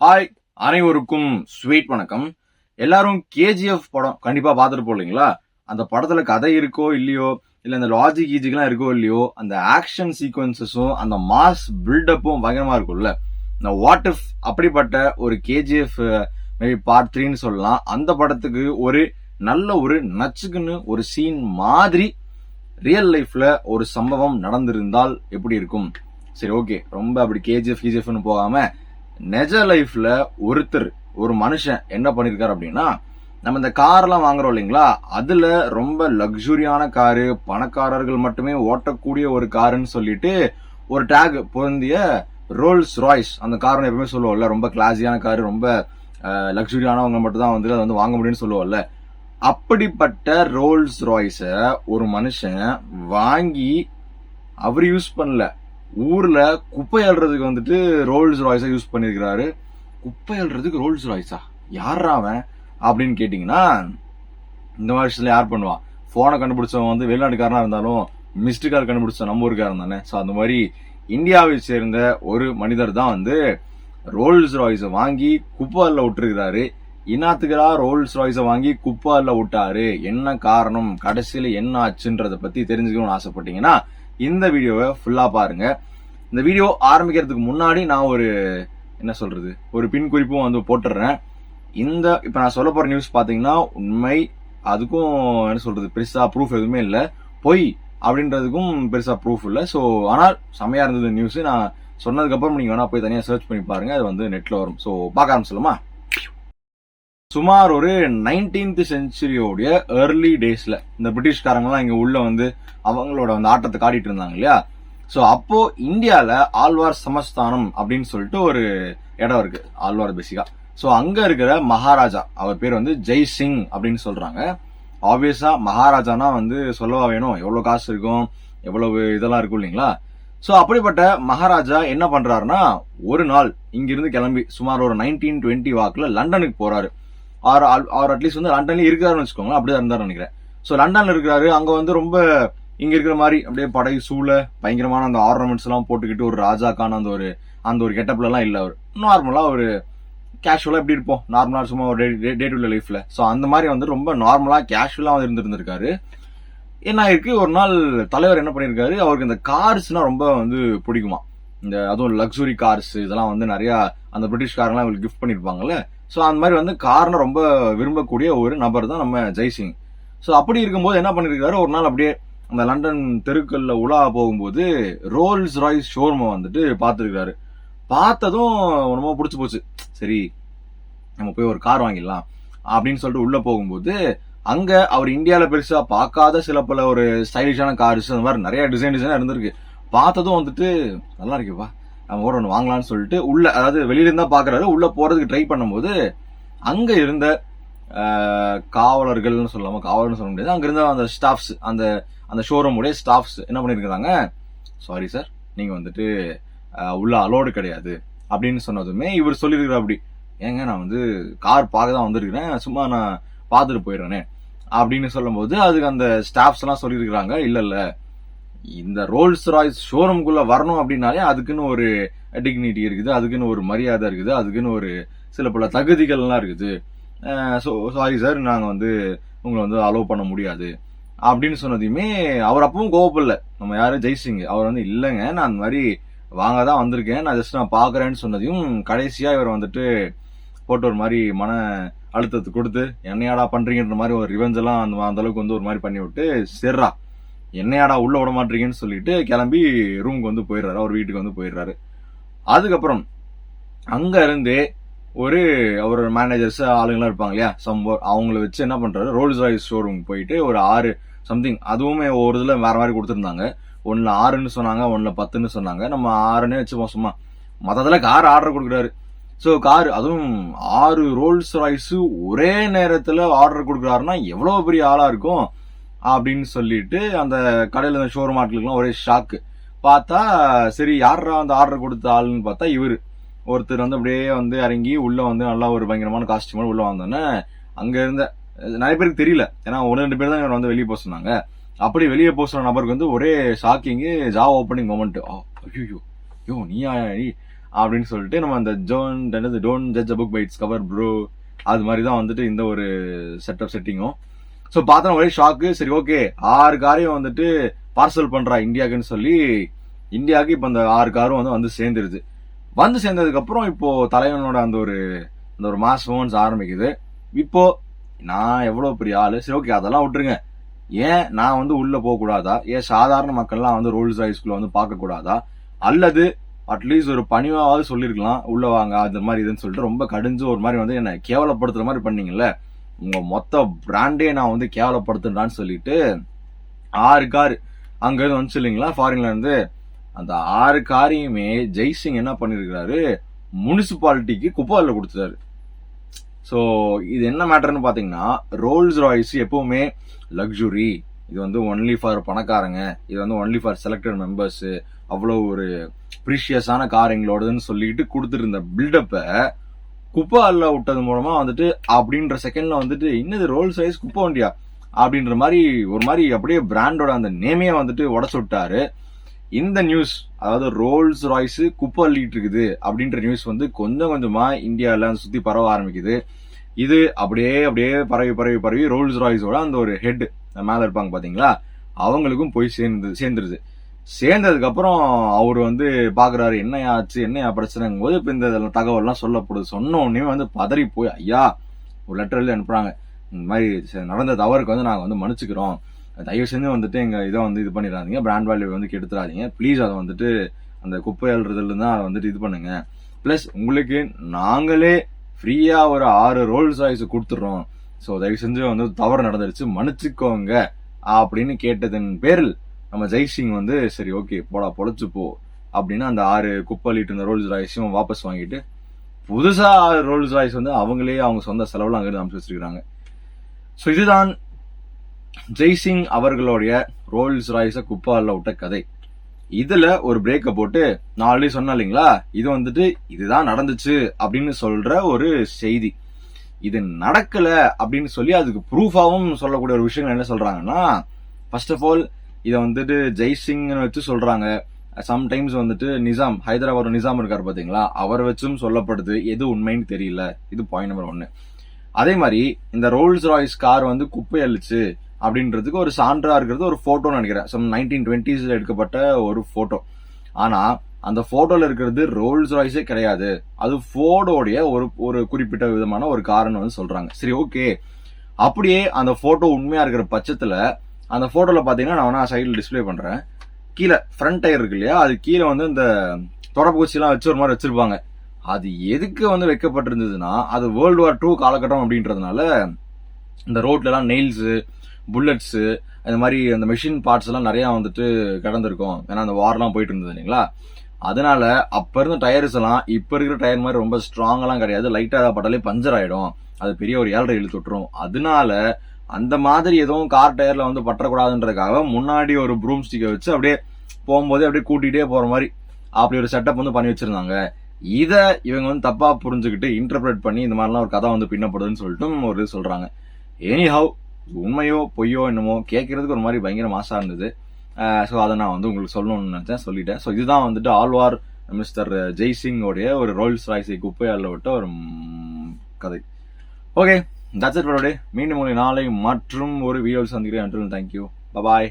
Hi அனைவருக்கும் sweet வணக்கம். எல்லாரும் கேஜிஎஃப் படம் கண்டிப்பா பார்த்துட்டு போலீங்களா அந்த படத்துல கதை இருக்கோ இல்லையோ இல்ல இந்த லாஜிக் ஈஜிக்லாம் இருக்கோ இல்லையோ அந்த ஆக்ஷன் சீக்வன்சஸும் அந்த மாஸ் பில்டப்பும் பயங்கரமா இருக்கும்ல. இந்த வாட் இஃப் அப்படிப்பட்ட ஒரு கேஜிஎஃப் மேபி பார்ட் த்ரீன்னு சொல்லலாம். அந்த படத்துக்கு ஒரு நல்ல ஒரு நச்சுக்குன்னு ஒரு சீன் மாதிரி ரியல் லைஃப்ல ஒரு சம்பவம் நடந்திருந்தால் எப்படி இருக்கும்? சரி ஓகே ரொம்ப அப்படி கேஜிஎஃப் கேஜிஎஃப்னு போகாம நெஜ லைஃப்ல ஒருத்தர் ஒரு மனுஷன் என்ன பண்ணிருக்காரு அப்படின்னா நம்ம இந்த கார்லாம் வாங்குறோம் இல்லைங்களா? அதுல ரொம்ப லக்ஸுரியான காரு பணக்காரர்கள் மட்டுமே ஓட்டக்கூடிய ஒரு காருன்னு சொல்லிட்டு ஒரு டேக் பொருந்திய ரோல்ஸ் ராய்ஸ் அந்த கார் எப்பவுமே சொல்லுவோம்ல ரொம்ப கிளாஸியான காரு ரொம்ப லக்ஸுரியானவங்க மட்டும் தான் வந்து அதை வந்து வாங்க முடியும்னு சொல்லுவோம்ல. அப்படிப்பட்ட ரோல்ஸ் ராய்ஸை ஒரு மனுஷன் வாங்கி அவர் யூஸ் பண்ணல. ஊர்ல குப்பை அள்ளுறதுக்கு வந்துட்டு ரோல்ஸ் ராய்ஸா யூஸ் பண்ணிருக்கிறாரு. குப்பை அள்ளுறதுக்கு ரோல்ஸ் ராய்ஸா யாரா அவன்? அப்படின்னு கேட்டீங்கன்னா இந்த வருஷத்துல யார் பண்ணுவான் போனை கண்டுபிடிச்சவன் வந்து வெளிநாட்டுக்காரனா இருந்தாலும் மிஸ்டு கால் கண்டுபிடிச்ச நம்ம ஊருக்காரன் தானே? ஸோ அந்த மாதிரி இந்தியாவை சேர்ந்த ஒரு மனிதர் தான் வந்து ரோல்ஸ் ராய்ஸை வாங்கி குப்பைல விட்டுருக்கிறாரு. இன்னாத்துக்கிறா ரோல்ஸ் ராய்ஸை வாங்கி குப்பால விட்டாரு? என்ன காரணம்? கடைசியில் என்ன ஆச்சுன்றத பற்றி தெரிஞ்சுக்கணும்னு ஆசைப்பட்டீங்கன்னா இந்த வீடியோவை ஃபுல்லாக பாருங்க. இந்த வீடியோ ஆரம்பிக்கிறதுக்கு முன்னாடி நான் ஒரு என்ன சொல்றது ஒரு பின் குறிப்பும் வந்து போட்டுடுறேன் இந்த இப்போ நான் சொல்ல போகிற நியூஸ் பார்த்தீங்கன்னா உண்மை அதுக்கும் என்ன சொல்றது பெருசாக ப்ரூஃப் எதுவுமே இல்லை. பொய் அப்படின்றதுக்கும் பெருசாக ப்ரூஃப் இல்லை. ஸோ ஆனால் செம்மையாக இருந்தது நியூஸ் நான் சொன்னதுக்கப்புறம் நீங்கள் வேணால் போய் தனியாக சர்ச் பண்ணி பாருங்கள் அது வந்து நெட்டில் வரும். ஸோ பார்க்க ஆரம்பிச்சலாமா சுமார் ஒரு நைன்டீன்த் செஞ்சுரியோடைய ஏர்லி டேஸில் இந்த பிரிட்டிஷ்காரங்கலாம் இங்கே உள்ள வந்து அவங்களோட அந்த ஆட்டத்தை காட்டிட்டு இருந்தாங்க இல்லையா? ஸோ அப்போ இந்தியாவில் ஆழ்வார் சமஸ்தானம் அப்படின்னு சொல்லிட்டு ஒரு இடம் இருக்கு ஆழ்வார் பேசிக்கா ஸோ அங்கே இருக்கிற மகாராஜா அவர் பேர் வந்து ஜெய் சிங் அப்படின்னு சொல்கிறாங்க ஆப்வியஸாக மகாராஜானா வந்து சொல்லவா வேணும்? எவ்வளோ காசு இருக்கும்? எவ்வளவு இதெல்லாம் இருக்கும் இல்லைங்களா? ஸோ அப்படிப்பட்ட மகாராஜா என்ன பண்றாருன்னா ஒரு நாள் இங்கிருந்து கிளம்பி சுமார் ஒரு நைன்டீன் டுவெண்ட்டி வாக்கில் லண்டனுக்கு போறாரு. ஆர் அவர் அட்லீஸ்ட் வந்து லண்டன்ல இருக்காருன்னு வச்சுக்கோங்களேன். அப்படிதான் இருந்தாரு நினைக்கிறேன். ஸோ லண்டன்ல இருக்கிறாரு. அங்க வந்து ரொம்ப இங்க இருக்கிற மாதிரி அப்படியே படை சூழ பயங்கரமான அந்த ஆர்னமெண்ட்ஸ் எல்லாம் போட்டுக்கிட்டு ஒரு ராஜாக்கான அந்த ஒரு அந்த ஒரு கெட்டப்ல எல்லாம் அவர். நார்மலா ஒரு கேஷுவலா எப்படி இருப்போம்? நார்மலா சும்மா ஒரு டே டு டே லைஃப்ல ஸோ அந்த மாதிரி வந்து ரொம்ப நார்மலா கேஷுவலா வந்து இருந்திருந்திருக்காரு. என்ன ஆயிருக்கு? ஒரு நாள் தலைவர் என்ன பண்ணியிருக்காரு அவருக்கு இந்த கார்ஸ்னா ரொம்ப வந்து பிடிக்குமா இந்த அதுவும் லக்ஸுரி கார்ஸ் இதெல்லாம் வந்து நிறைய அந்த பிரிட்டிஷ்காரங்களாம் இவங்களுக்கு கிஃப்ட் பண்ணிருப்பாங்கல்ல. ஸோ அந்த மாதிரி வந்து காரனை ரொம்ப விரும்பக்கூடிய ஒரு நபர் தான் நம்ம ஜெய்சிங். ஸோ அப்படி இருக்கும்போது என்ன பண்ணியிருக்காரு ஒரு நாள் அப்படியே அந்த லண்டன் தெருக்களில் உலா போகும்போது ரோல்ஸ் ராய்ஸ் ஷோரூமை வந்துட்டு பார்த்துருக்காரு. பார்த்ததும் ரொம்ப பிடிச்சி போச்சு. சரி நம்ம போய் ஒரு கார் வாங்கிடலாம் அப்படின்னு சொல்லிட்டு உள்ளே போகும்போது அங்கே அவர் இந்தியாவில் பெருசாக பார்க்காத சில பல ஒரு ஸ்டைலிஷான கார்ஸ் அந்த மாதிரி நிறைய டிசைன் டிசைனாக இருந்திருக்கு. பார்த்ததும் வந்துட்டு நல்லா இருக்குப்பா. நம்ம கூட ஒன்று வாங்கலாம்னு சொல்லிட்டு உள்ள அதாவது வெளியிலேருந்து தான் பாக்குறாரு உள்ளே போகிறதுக்கு ட்ரை பண்ணும்போது அங்கே இருந்த காவலர்கள்னு சொல்லாமல் காவலர்னு சொல்ல முடியாது. அங்கே இருந்த அந்த ஸ்டாஃப்ஸ் அந்த அந்த ஷோரூமுடைய ஸ்டாஃப்ஸ் என்ன பண்ணிருக்காங்க சாரி சார் நீங்கள் வந்துட்டு உள்ள அலோடு கிடையாது. அப்படின்னு சொன்னதுமே இவர் சொல்லியிருக்கிற அப்படி. ஏங்க நான் வந்து கார் பார்க்க தான் வந்திருக்கிறேன். சும்மா நான் பார்த்துட்டு போயிடுறேனே. அப்படின்னு சொல்லும்போது அதுக்கு அந்த ஸ்டாஃப்ஸ்லாம் சொல்லியிருக்கிறாங்க இல்லை இல்லை. இந்த ரோல்ஸ் ராய்ஸ் ஷோரூம்குள்ள வரணும் அப்படின்னாலே அதுக்குன்னு ஒரு டிக்னிட்டி இருக்குது அதுக்குன்னு ஒரு மரியாதை இருக்குது அதுக்குன்னு ஒரு சில பல தகுதிகள்லாம் இருக்குது. ஸோ சாரி சார் நாங்கள் வந்து உங்களை வந்து அலோவ் பண்ண முடியாது. அப்படின்னு சொன்னதையுமே அவர் அப்பவும் கோவப்படல. நம்ம யாரும் ஜெய்சிங் அவர் வந்து இல்லைங்க நான் அந்த மாதிரி வாங்க தான் வந்திருக்கேன். நான் ஜஸ்ட் நான் பார்க்குறேன்னு சொன்னதையும் கடைசியாக இவர் வந்துட்டு போட்டு ஒரு மாதிரி மன அழுத்தத்தை கொடுத்து என்னையாடா பண்ணுறீங்கன்ற மாதிரி ஒரு ரிவெஞ்செல்லாம் அந்த அந்த அளவுக்கு வந்து ஒரு மாதிரி பண்ணி விட்டு செர்றா. என்னையாடா உள்ள விட மாட்டீங்கன்னு சொல்லிட்டு கிளம்பி ரூமுக்கு வந்து போயிடுறாரு. அவர் வீட்டுக்கு வந்து போயிடுறாரு. அதுக்கப்புறம் அங்க இருந்தே ஒரு அவர் மேனேஜர்ஸ் ஆளுங்களாம் இருப்பாங்க இல்லையா? சம் அவங்கள வச்சு என்ன பண்றாரு? ரோல்ஸ் ராய்ஸ் ஷோரூம் போயிட்டு ஒரு ஆறு சம்திங் அதுவுமே ஒரு இதுல வேற மாதிரி கொடுத்துருந்தாங்க. ஒன்னுல ஆறுன்னு சொன்னாங்க ஒன்னுல பத்துன்னு சொன்னாங்க. நம்ம ஆறுன்னே வச்சுப்போம் சும்மா. மொத்தத்துல கார் ஆர்டர் கொடுக்குறாரு. ஸோ கார் அதுவும் ஆறு ரோல்ஸ் ராய்ஸு ஒரே நேரத்துல ஆர்டர் கொடுக்குறாருன்னா எவ்வளவு பெரிய ஆளா இருக்கும்? அப்படின்னு சொல்லிட்டு அந்த கடையில் அந்த ஷோரூம் ஆட்களுக்குலாம் ஒரே ஷாக்கு பார்த்தா சரி யாரா அந்த ஆர்டர் கொடுத்த ஆளுன்னு பார்த்தா இவர். ஒருத்தர் வந்து அப்படியே வந்து இறங்கி உள்ளே வந்து நல்லா ஒரு பயங்கரமான காஸ்டியூமோட உள்ளே வந்தோன்னே அங்கே இருந்த நிறைய பேருக்கு தெரியல. ஏன்னா ஒன்று ரெண்டு பேர் தான் இவர் வந்து வெளியே போக சொன்னாங்க. அப்படி வெளியே போக சொன்ன நபருக்கு வந்து ஒரே ஷாக்கிங்கு ஜா ஓப்பனிங் மொமெண்ட் ஐயோ யோ நீயா நீ? அப்படின்னு சொல்லிட்டு நம்ம அந்த zone don't judge book by its cover bro அது மாதிரி தான் வந்துட்டு இந்த ஒரு செட்டப் செட்டிங்கும் ஸோ பார்த்தா ஒரே ஷாக்கு சரி ஓகே ஆறு காரையும் வந்துட்டு பார்சல் பண்ணுறா இந்தியாவுக்குன்னு சொல்லி இந்தியாவுக்கு இப்போ அந்த ஆறு காரும் வந்து வந்து சேர்ந்துருது. வந்து சேர்ந்ததுக்கப்புறம் இப்போது தலைவனோட அந்த ஒரு அந்த ஒரு மாஸ் ஃபோன்ஸ் ஆரம்பிக்குது. இப்போ நான் எவ்வளோ பெரிய ஆள்? சரி ஓகே அதெல்லாம் விட்டுருங்க. ஏன் நான் வந்து உள்ளே போகக்கூடாதா ஏன் சாதாரண மக்கள்லாம் வந்து ரோல்ஸ் ஹைஸ்கூலில் வந்து பார்க்கக்கூடாதா அல்லது அட்லீஸ்ட் ஒரு பணிவாவது சொல்லியிருக்கலாம் உள்ளே வாங்க அது மாதிரி இதுன்னு சொல்லிட்டு ரொம்ப கடிஞ்சு ஒரு மாதிரி வந்து என்னை கேவலப்படுத்துகிற மாதிரி பண்ணீங்கல்ல? உங்க மொத்த பிராண்டே நான் வந்து கேவலப்படுத்துறான்னு சொல்லிட்டு ஆறு கார். அங்க இருந்து வந்துச்சு இல்லைங்களா ஃபாரின்ல இருந்து. அந்த ஆறு காரையுமே ஜெய்சிங் என்ன பண்ணிருக்கிறாரு? முனிசிபாலிட்டிக்கு குப்பாலில் கொடுத்துட்டாரு. ஸோ இது என்ன மேட்டர்னு பார்த்தீங்கன்னா ரோல்ஸ் ராய்ஸ் எப்பவுமே லக்ஸுரி இது வந்து ஒன்லி ஃபார் பணக்காரங்க. இது வந்து ஒன்லி ஃபார் செலக்டட் மெம்பர்ஸு அவ்வளோ ஒரு ப்ரீஷியஸான கார் எங்களோடதுன்னு சொல்லிட்டு கொடுத்துருந்த பில்டப்பை குப்பை அள்ள விட்டது மூலமா வந்துட்டு அப்படின்ற செகண்ட்ல வந்துட்டு இன்னது ரோல்ஸ் ராய்ஸ் குப்பை வண்டியா? அப்படின்ற மாதிரி ஒரு மாதிரி அப்படியே பிராண்டோட அந்த நேமையை வந்துட்டு உடச்சு விட்டாரு. இந்த நியூஸ் அதாவது ரோல்ஸ் ராய்ஸு குப்பை அள்ளிட்டு இருக்குது அப்படின்ற நியூஸ் வந்து கொஞ்சம் கொஞ்சமா இந்தியால சுத்தி பரவ ஆரம்பிக்குது. இது அப்படியே அப்படியே பரவி பரவி பரவி ரோல்ஸ் ராய்ஸோட அந்த ஒரு ஹெட் மேல இருப்பாங்க பாத்தீங்களா? அவங்களுக்கும் போய் சேர்ந்து சேர்ந்துருது. சேர்ந்ததுக்கப்புறம் அவர் வந்து பார்க்குறாரு என்ன ஆச்சு? என்னையா பிரச்சனைங்கும் போது இப்போ இந்த தகவல்லாம் சொல்லப்படுது. சொன்னோடனே வந்து பதறி போய் ஐயா ஒரு லெட்டர் எழுதி அனுப்புகிறாங்க இந்த மாதிரி நடந்த தவறுக்கு வந்து நாங்கள் வந்து மன்னிச்சுக்கிறோம். தயவு செஞ்சு வந்துட்டு எங்கள் இதை வந்து இது பண்ணிடாதீங்க. பிராண்ட் வேல்யூ வந்து கெடுத்துடாதீங்க. ப்ளீஸ் அதை வந்துட்டு அந்த குப்பை அள்ளுறதுல தான் அதை வந்துட்டு இது பண்ணுங்க. ப்ளஸ் உங்களுக்கு நாங்களே ஃப்ரீயாக ஒரு ஆறு ரோல்ஸ் ராய்ஸ் கொடுத்துட்றோம். ஸோ தயவு செஞ்சு வந்து தவறு நடந்துருச்சு. மன்னிச்சுக்கோங்க. அப்படின்னு கேட்டதன் பேரில் நம்ம ஜெய்சிங் வந்து சரி ஓகே போடா பொழைச்சு போ அப்படின்னு அந்த ஆறு குப்பலிட்டு இருந்த ரோல்ஸ் ராய்ஸும் வாபஸ் வாங்கிட்டு புதுசாக ஆறு ரோல்ஸ் ராய்ஸ் வந்து அவங்களே அவங்க சொந்த செலவில் அங்கிருந்து அனுப்பிச்சு வச்சிருக்கிறாங்க. ஸோ இதுதான் ஜெய்சிங் அவர்களுடைய ரோல்ஸ் ராய்ஸை குப்பாலில் விட்ட கதை. இதில் ஒரு பிரேக்கை போட்டு நான் ஆல்ரெடி சொன்னேன் இல்லைங்களா? இது வந்துட்டு இதுதான் நடந்துச்சு அப்படின்னு சொல்கிற ஒரு செய்தி. இது நடக்கலை அப்படின்னு சொல்லி அதுக்கு ப்ரூஃபாகவும் சொல்லக்கூடிய ஒரு விஷயங்கள் என்ன சொல்கிறாங்கன்னா ஃபர்ஸ்ட் ஆஃப் ஆல் இதை வந்துட்டு ஜெய்சிங்னு வச்சு சொல்றாங்க. சம்டைம்ஸ் வந்துட்டு நிசாம் ஹைதராபாத் நிசாம் இருக்கார் பாத்தீங்களா? அவர் வச்சும் சொல்லப்படுது. எது உண்மைன்னு தெரியல. இது பாயிண்ட் நம்பர் ஒன்னு அதே மாதிரி இந்த ரோல்ஸ் ராய்ஸ் கார் வந்து குப்பை அழிச்சு அப்படின்றதுக்கு ஒரு சான்றா இருக்கிறது ஒரு போட்டோன்னு நினைக்கிறேன். சம் நைன்டீன் டுவெண்ட்டிஸ்ல எடுக்கப்பட்ட ஒரு போட்டோ ஆனா அந்த போட்டோல இருக்கிறது ரோல்ஸ் ராய்ஸே கிடையாது. அது ஃபோர்டோடைய ஒரு ஒரு குறிப்பிட்ட விதமான ஒரு காரணம் வந்து சொல்றாங்க. சரி ஓகே அப்படியே அந்த போட்டோ உண்மையா இருக்கிற பட்சத்துல அந்த ஃபோட்டோவில் பார்த்தீங்கன்னா நான் வேணா சைடில் டிஸ்ப்ளே பண்ணுறேன் கீழே ஃப்ரண்ட் டயர் இருக்கு இல்லையா? அது கீழே வந்து இந்த தொடப்பூச்சிலாம் வச்சு ஒரு மாதிரி வச்சுருப்பாங்க. அது எதுக்கு வந்து வைக்கப்பட்டிருந்ததுன்னா அது வேர்ல்டு வார் டூ காலகட்டம் அப்படின்றதுனால இந்த ரோட்லலாம் நெயில்ஸு புல்லட்ஸு புல்லட்ஸ் இந்த மாதிரி அந்த மெஷின் பார்ட்ஸ் எல்லாம் நிறையா வந்துட்டு கிடந்திருக்கும். ஏன்னா அந்த வார்லாம் போயிட்டு இருந்தது இல்லைங்களா? அதனால அப்போ இருந்த டயர்ஸ் எல்லாம் இப்போ இருக்கிற டயர் மாதிரி ரொம்ப ஸ்ட்ராங்கெல்லாம் கிடையாது. லைட்டாக பட்டாலே பஞ்சர் ஆகிடும் அது பெரிய ஒரு ஏழரை இழுத்து விட்டுரும். அதனால அந்த மாதிரி எதுவும் கார் டயர்ல வந்து பற்றக்கூடாதுன்றதுக்காக முன்னாடி ஒரு ப்ரூம் ஸ்டிக்கை வச்சு அப்படியே போகும்போதே அப்படியே கூட்டிகிட்டே போகிற மாதிரி அப்படி ஒரு செட்டப் வந்து பண்ணி வச்சுருந்தாங்க. இதை இவங்க வந்து தப்பாக புரிஞ்சுக்கிட்டு இன்டர்பிரேட் பண்ணி இந்த மாதிரிலாம் ஒரு கதை வந்து பின்னப்படுதுன்னு சொல்லிட்டு ஒரு இது சொல்றாங்க. எனி ஹவ் உண்மையோ பொய்யோ என்னமோ கேட்கறதுக்கு ஒரு மாதிரி பயங்கர மாசாக இருந்தது. ஸோ அதை நான் வந்து உங்களுக்கு சொல்லணும்னு நினச்சேன் சொல்லிட்டேன். ஸோ இதுதான் வந்துட்டு ஆழ்வார் மிஸ்டர் ஜெய்சிங்கோடைய ஒரு ரோல்ஸ் ராய்ஸை குப்பையால் விட்ட ஒரு கதை. ஓகே தட்ஸ் இட் மீண்டும் ஒரு நாளை மற்றும் ஒரு வீடியோவில் சந்திக்கிறேன். Thank you bye bye